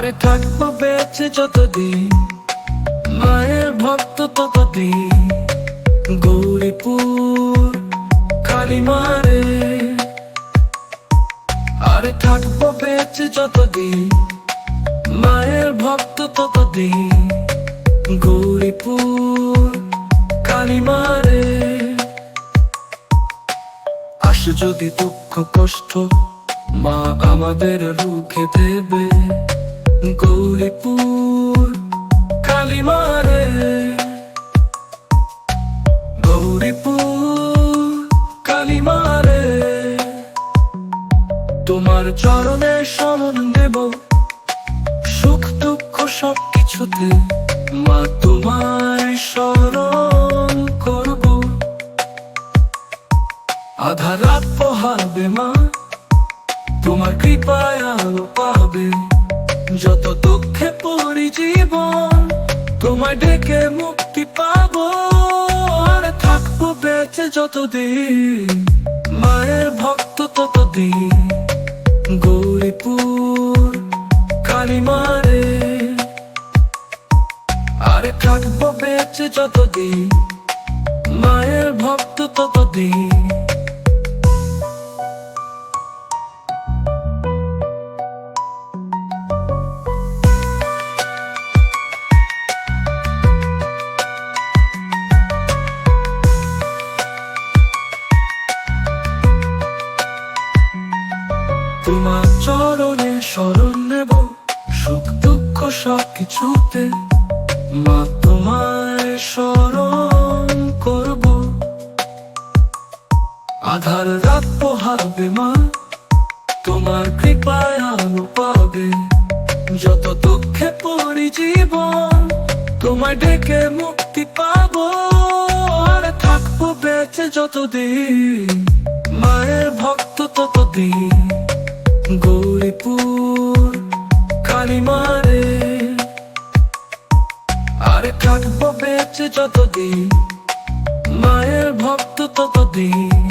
আরে থাকব বেঁচে যতদিন, মায়ের ভক্ত ততদিন। গৌরীপুর কালী মারে। আরে থাকব বেঁচে যতদিন, মায়ের ভক্ত ততদিন। গৌরীপুর কালী মারে। আসে যদি দুঃখ কষ্ট, মা আমাদের রুখে দেবে। গৌরীপুর, কালী মারে। গৌরীপুর, কালী মারে। তোমার চরণে শরণ দেব, সুখ দুঃখ সব কিছুতে মা, তোমায় স্মরণ করব। আধা রাত পোহাবে মা, তোমার কৃপায় আলো পাবে তোমায় ডেকে মুক্তি পাবো। আর থাকব বেঁচে যতদিন। মায়ের ভক্ত ততদিন। গৌরীপুর কালী মারে আরে থাকব বেঁচে যতদিন। মায়ের ভক্ত ততদিন। তোমার চরণে শরণ নেব, সুখ দুঃখ সব কিছুতে মা, তোমায় স্মরণ করব। আধার রাত পোহাবে মা, তোমার কৃপায় আলো পাবে। যত দুঃখে পড়ি জীবন, তোমায় ডেকে মুক্তি পাব। আর থাকব বেঁচে যতদিন, মায়ের ভক্ত ততদিন। গৌরীপুর কালিমারে আরে থাকব বেঁচে যতদিন মায়ের ভক্ত ততদিন।